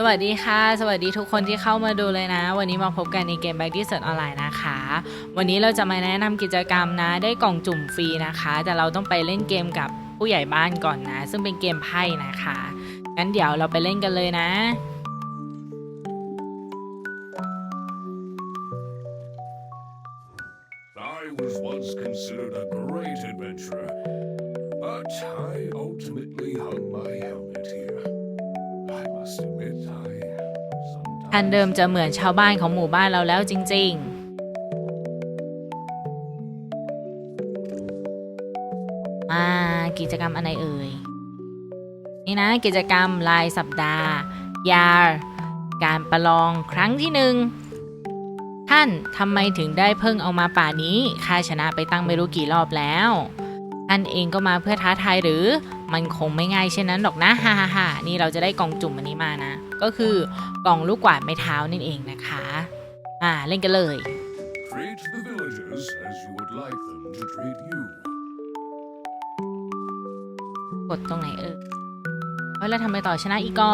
สวัสดีค่ะ สวัสดีทุกคนที่เข้ามาดูเลยนะ วันนี้มาพบกันในเกม Back ที่เสิร์ออนไลน์นะคะ วันนี้เราจะมาแนะนำกิจกรรมนะ ได้กล่องจุ่มฟรีนะคะ แต่เราต้องไปเล่นเกมกับผู้ใหญ่บ้านก่อนนะ ซึ่งเป็นเกมไพ่นะคะงั้นเดี๋ยวเราไปเล่นกันเลยนะ I was once considered a great adventurer, but I ทันเดิมจะเหมือนชาวบ้านของหมู่บ้านเราแล้วจริง ๆมากิจกรรมอะไรเอ่ย นี่นะกิจกรรมรายสัปดาห์ ยาการประลองครั้งที่หนึ่งท่านทำไมถึงได้เพิ่งเอามาป่านี้ข้าชนะไปตั้งไม่รู้กี่รอบแล้วท่านเองก็มาเพื่อท้าทายหรือ มันคงไม่ง่ายเช่นนั้นหรอกนะฮ่าฮ่าฮ่านี่เราจะได้กองจุ่มอันนี้มานะ ก็คือกล่องลูกกวาดไม้เท้านั่นเองนะคะ อ่าเล่นกันเลย treat the villagers as you would like them to treat you. กดตรงไหนเออเฮ้ยแล้วทำไมต่อชนะอีกก็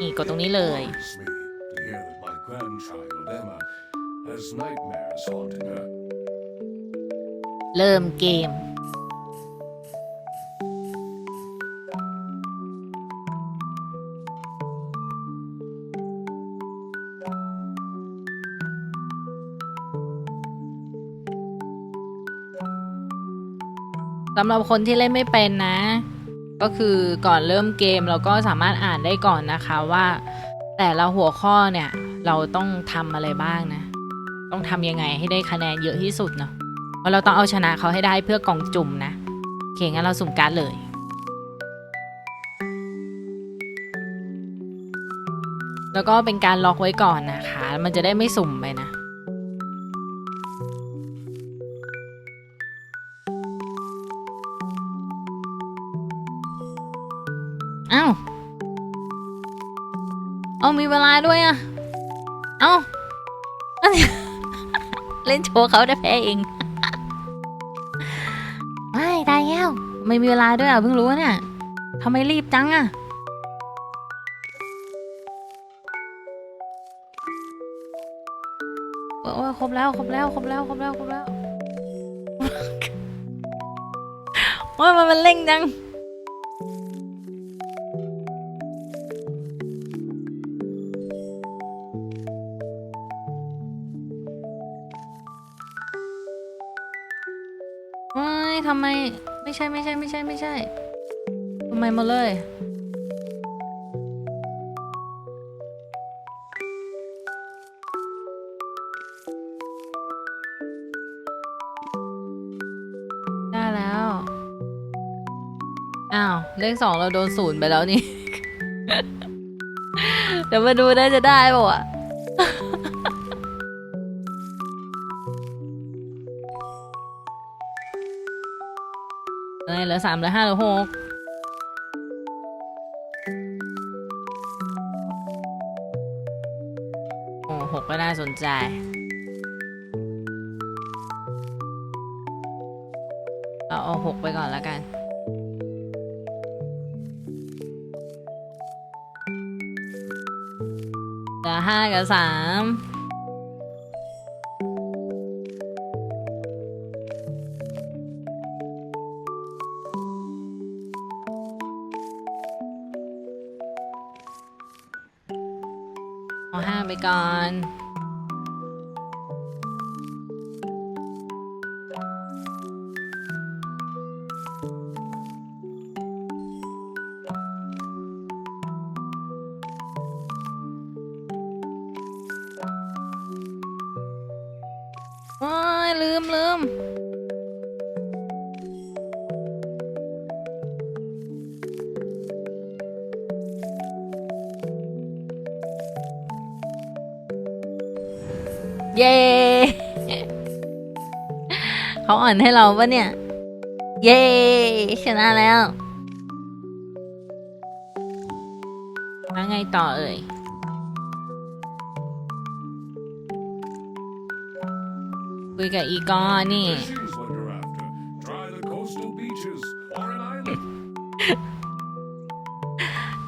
นี่กดตรงนี้เลย Worries me to hear that my grandchild Emma has nightmares haunting her. เริ่มเกม สำหรับคนที่เล่นไม่เป็นนะ ก็คือก่อนเริ่มเกมเราก็สามารถอ่านได้ก่อนนะคะว่า แต่ละหัวข้อเนี่ย เราต้องทำอะไรบ้างนะ ต้องทำยังไงให้ได้คะแนนเยอะที่สุดเนาะเพราะเราต้องเอาชนะเขาให้ได้เพื่อกล่องจุ่มนะโอเคงั้นเราสุ่มการ์ดเลยแล้วก็เป็นการล็อกไว้ก่อนนะคะ มันจะได้ไม่สุ่มไปนะ เอามีเวลาด้วยอะเอ้าเล่นโชว์เขาได้แพ้เอง ไม่ตายแล้ว ไม่มีเวลาด้วยอะเพิ่งรู้เนี่ยทำไมรีบจังอะโอ้ยครบแล้วครบแล้วครบแล้วครบแล้วครบแล้วว่ามันมันเร่งจัง ทำไม ไม่ใช่ไม่ใช่ไม่ใช่ไม่ใช่ทำไมหมาเลยได้แล้ว อ้าว เลขสองเราโดนศูนย์ไปแล้วนี่ เดี๋ยวมาดูได้จะได้ป่าวะ เหลือสามเหลือห้าเหลือหกโอ้หกก็น่าสนใจเราเอาหกไปก่อนแล้วกัน เหลือห้ากับสาม ก่ อ่อนให้เราปะเนี่ย เย้ชนะแล้วแล้วไงต่อเอ่ยคุยกับอีกอนนี่ The shoes what you're after. Try the coastal beaches or an island.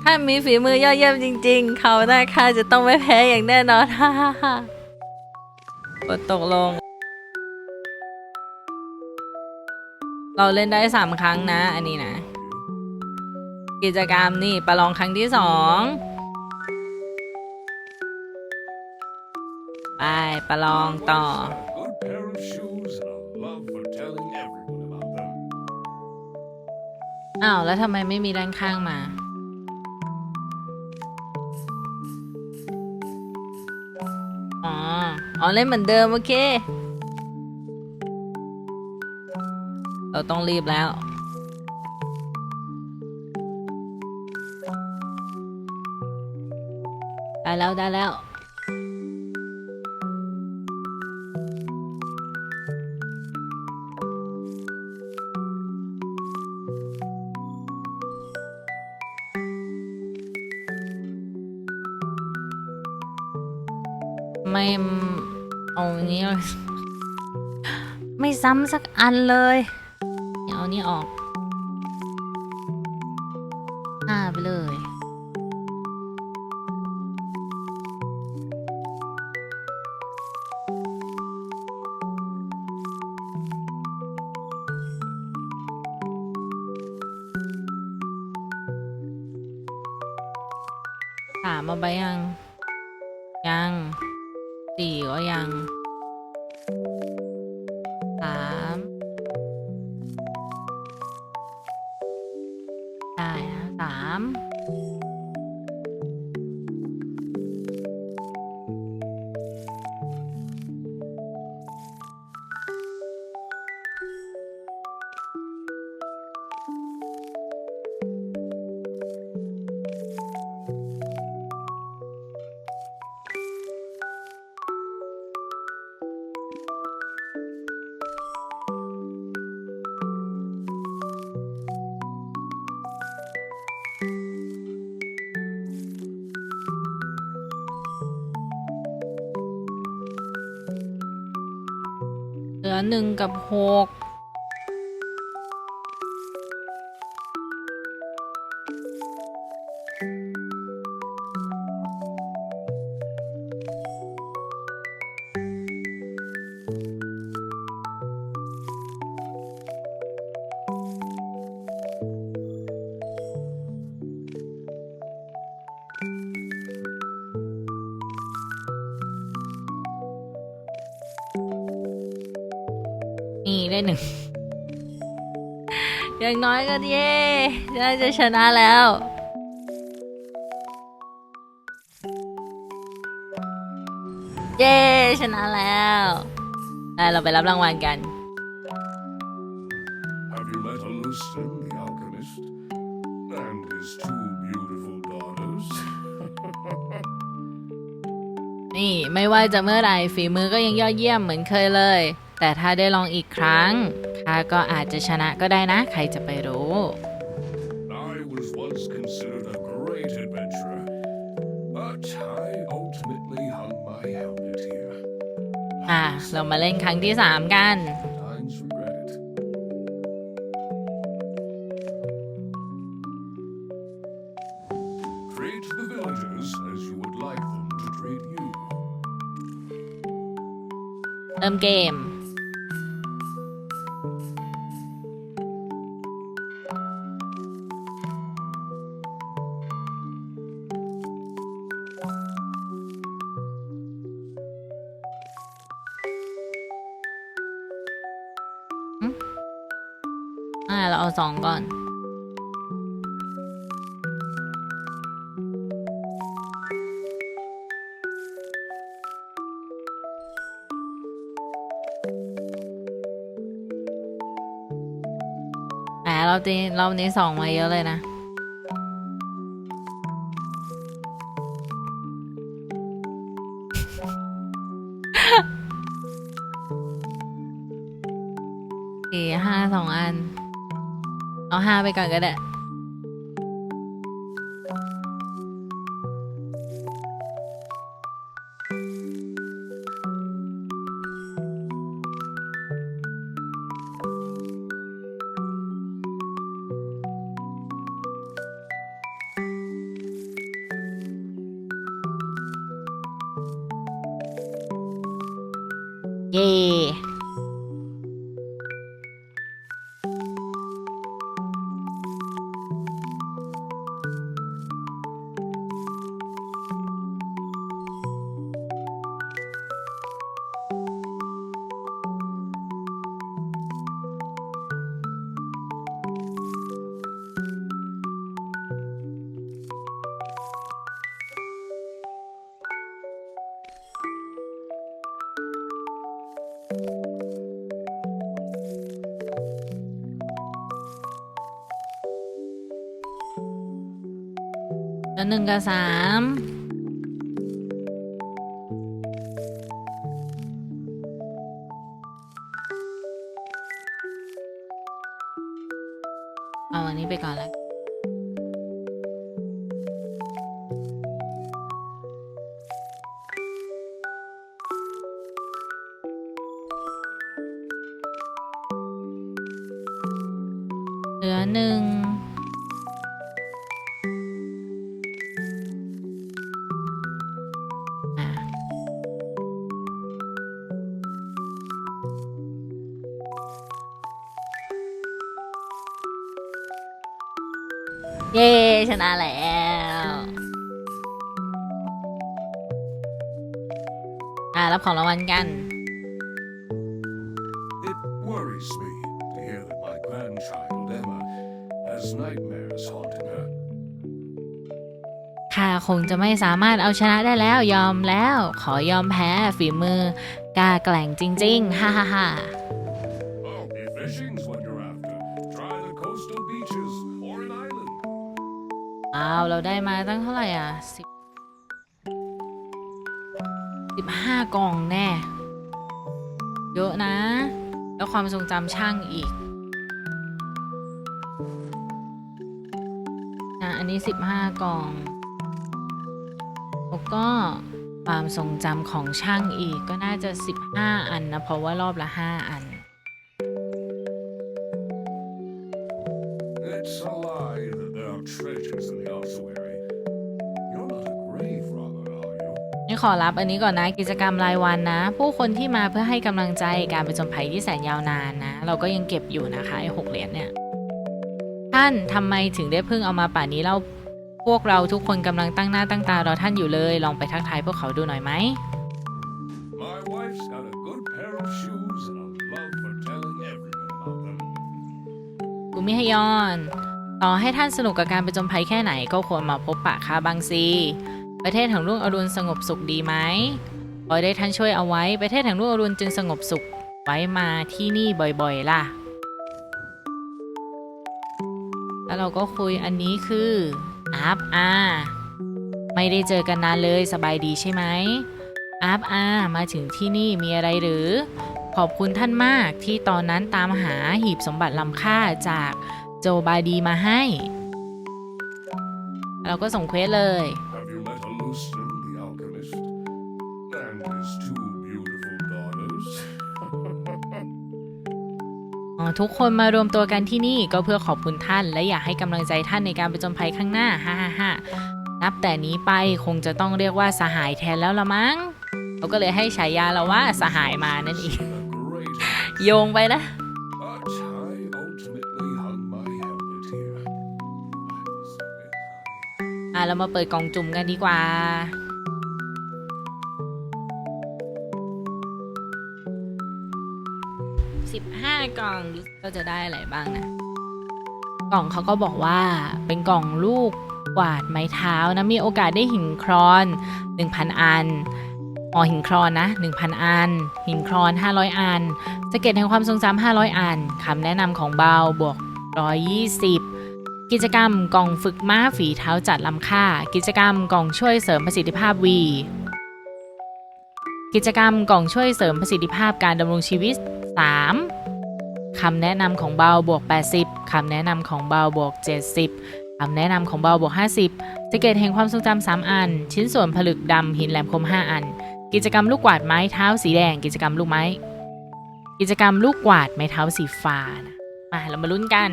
ถ้าานมีฝีมือยอดเยี่ยมจริง ๆ เขาหน้าค่าจะต้องไม่แพ้อย่างแน่นอนฮ่าฮ่าฮ่ากดตกลง เราเล่นได้สามครั้งนะ อันนี้นะ กิจกรรมนี่ประลองครั้งที่สองไปประลองต่อ อ้าว แล้วทำไมไม่มีด้านข้างมา อ๋อ อ๋อ เล่นเหมือนเดิม โอเค เราต้องรีบแล้ว ได้แล้วได้แล้ว ไม่เอาอันนี้เลย ไม่ซ้ำสักอันเลย นี้ออกห้าไปเลยถามมาไปยัง ยังสี่ก็ยัง หนึ่งกับหก หนึ่ง อย่างน้อยก็เย่น่าจะชนะแล้วเย้ชนะแล้วได้เราไปรับรางวัลกัน Have you met Alustin, the alchemist? And his two beautiful daughters? นี่ไม่ว่าจะเมื่อไหร่ฝีมือก็ยังยอดเยี่ยมเหมือนเคยเลย แต่ถ้าได้ลองอีกครั้งข้าก็อาจจะชนะก็ได้นะ ใครจะไปรู้ I was once considered a great adventurer, but I ultimately hung my helmet here. อะ เรามาเล่นครั้งที่สามกัน Times regret it. Treat the villagers as you would like them to treat you. เริ่มเกม สองก่อนแหมเราตีเรานี้สองมาเยอะเลยนะ เอาห้าไปก่อนก็ได้เย่ แล้วหนึ่งกับสามเอาอันนี้ไปก่อนแล้วเหลือหนึ่ง แล้ว อะรับของรางวัลกัน It worries me to hear that my grandchild Emma has nightmares haunting her. ข้าคงจะไม่สามารถเอาชนะได้แล้วยอมแล้ว ขอยอมแพ้ฝีมือกล้าแกล่งจริง ๆ ฮ่าฮ่าฮ่า ได้มาตั้งเท่าไหร่อะสิบสิบห้ากล่องแน่ เยอะนะ แล้วความทรงจำช่างอีกอะอันนี้สิบห้ากล่อง แล้วก็ความทรงจำของช่างอีกก็น่าจะ15อันนะ เพราะว่ารอบละ5อัน ขอรับอันนี้ก่อนนะกิจกรรมรายวันนะ ผู้คนที่มาเพื่อให้กำลังใจการไปจนภัยที่แสนยาวนานนะ เราก็ยังเก็บอยู่นะคะไอ้หกเหรียญเนี่ย ท่านทำไมถึงได้เพิ่งเอามาป่านนี้เราพวกเราทุกคนกำลังตั้งหน้าตั้งตารอท่านอยู่เลย ลองไปทักทายพวกเขาดูหน่อยไหม My wife's got a good pair of shoes and a love for telling everyone about them. กูมิฮยอน ต่อให้ท่านสนุกกับการไปจนภัยแค่ไหนก็ควรมาพบปะข้าบางซี ประเทศแห่งรุ่งอรุณสงบสุขดีไหมขอได้ท่านช่วยเอาไว้ ประเทศแห่งรุ่งอรุณจึงสงบสุข ไว้มาที่นี่บ่อยๆล่ะ แล้วเราก็คุยอันนี้คืออัพอาไม่ได้เจอกันนานเลยสบายดีใช่ไหมอัพอามาถึงที่นี่มีอะไรหรือ ขอบคุณท่านมากที่ตอนนั้นตามหาหีบสมบัติล้ำค่าจากโจบาดีมาให้ เราก็ส่งเควสเลย ทุกคนมารวมตัวกันที่นี่ก็เพื่อขอบคุณท่าน และอยากให้กำลังใจท่านในการไปจนภัยข้างหน้าฮ่าฮ่าฮ่านับแต่นี้ไปคงจะต้องเรียกว่าสหายแทนแล้วละมั้งเขาก็เลยให้ฉายาเราว่าสหายมานั่นเองโยงไปนะอะเรามาเปิดกล่องจุ่มกันดีกว่า กล่องก็จะได้อะไรบ้างนะ กล่องเขาก็บอกว่าเป็นกล่องลูกกวาดไม้เท้านะมีโอกาสได้หินครอน 1,000 อันอ๋อหินครอนนะ 1,000 อัน หินครอน 500 อันสเก็ตแห่งความทรงจำ500 อันคำแนะนำของเบาบวก 120 กิจกรรมกล่องฝึกม้าฝีเท้าจัดลำค่า กิจกรรมกล่องช่วยเสริมประสิทธิภาพวีกิจกรรมกล่องช่วยเสริมประสิทธิภาพการดำรงชีวิต 3. คำแนะนำของเบาบวก 80 คำแนะนำของเบาบวก 70 คำแนะนำของเบาบวก 50สเก็ตแห่งความทรงจำ3อัน ชิ้นส่วนผลึกดำหินแหลมคม 5 อัน กิจกรรมลูกกวาดไม้เท้าสีแดง กิจกรรมลูกไม้ กิจกรรมลูกกวาดไม้เท้าสีฟ้านะมาเรามาลุ้นกัน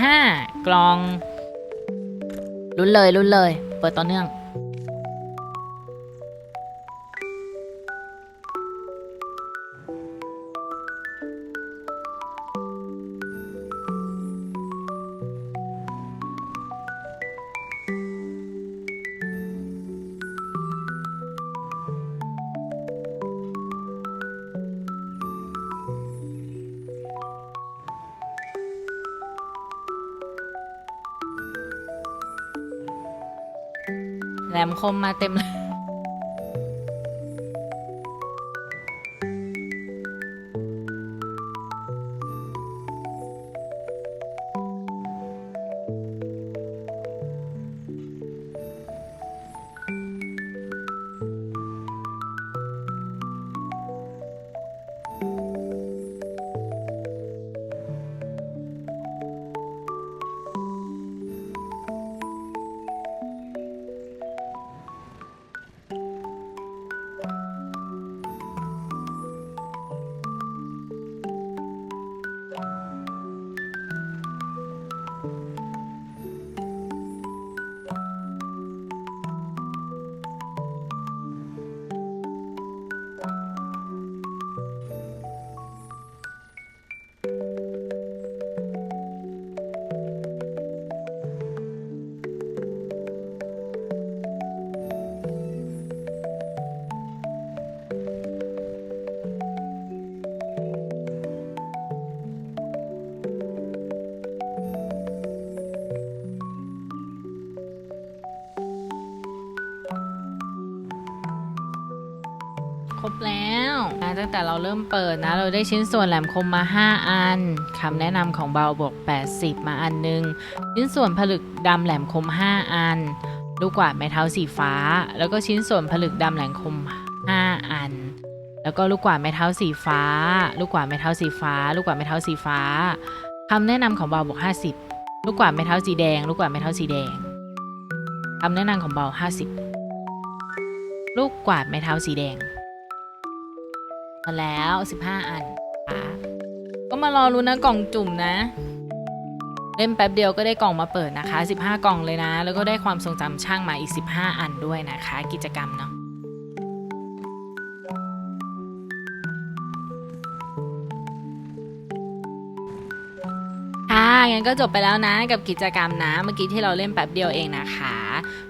15 กลองลุ้นเลยลุ้นเลย เปิดต่อเนื่อง มคมมาเต็มเลย แล้วนะตั้งแต่เราเริ่มเปิดนะ เราได้ชิ้นส่วนแหลมคมมา 5 อันคำแนะนำของเบาบวก80 มาอันหนึง ชิ้นส่วนผลึกดำแหลมคม 5 อัน ลูกกวาดไม้เท้าสีฟ้า แล้วก็ชิ้นส่วนผลึกดำแหลมคม 5 อัน แล้วก็ลูกกวาดไม้เท้าสีฟ้า ลูกกวาดไม้เท้าสีฟ้า ลูกกวาดไม้เท้าสีฟ้าคำแนะนำของเบาบวก50 ลูกกวาดไม้เท้าสีแดง ลูกกวาดไม้เท้าสีแดงคำแนะนำของเบา50 ลูกกวาดไม้เท้าสีแดง มาแล้ว 15 อันค่ะก็มารอรุ้นนะกล่องจุ่มนะ เล่นแป๊บเดียวก็ได้กล่องมาเปิดนะคะ 15 กล่องเลยนะ แล้วก็ได้ความทรงจำช่างมาอีก 15 อันด้วยนะคะ กิจกรรมเนาะค่ะงั้นก็จบไปแล้วนะกับกิจกรรมนะ เมื่อกี้ที่เราเล่นแป๊บเดียวเองนะคะ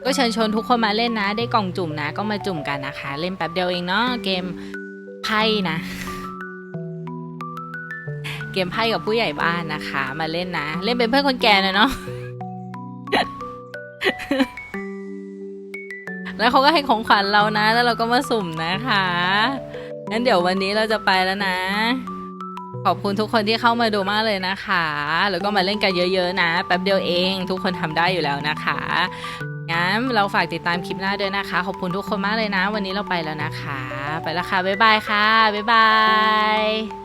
ก็เชิญชวนทุกคนมาเล่นนะ ได้กล่องจุ่มนะ ก็มาจุ่มกันนะคะ เล่นแป๊บเดียวเองเนาะเกม ไพ่นะ เกมไพ่กับผู้ใหญ่บ้านนะคะ มาเล่นนะ เล่นเป็นเพื่อนคนแก่นะเนาะแล้วเขาก็ให้ของขวัญเรานะ แล้วเราก็มาสุ่มนะคะ งั้นเดี๋ยววันนี้เราจะไปแล้วนะ ขอบคุณทุกคนที่เข้ามาดูมากเลยนะคะ แล้วก็มาเล่นกันเยอะ ๆ นะ แป๊บเดียวเอง ทุกคนทำได้อยู่แล้วนะคะ เราฝากติดตามคลิปหน้าด้วยนะคะ ขอบคุณทุกคนมากเลยนะ วันนี้เราไปแล้วนะคะ ไปแล้วค่ะ บ๊ายบายค่ะ บ๊ายบาย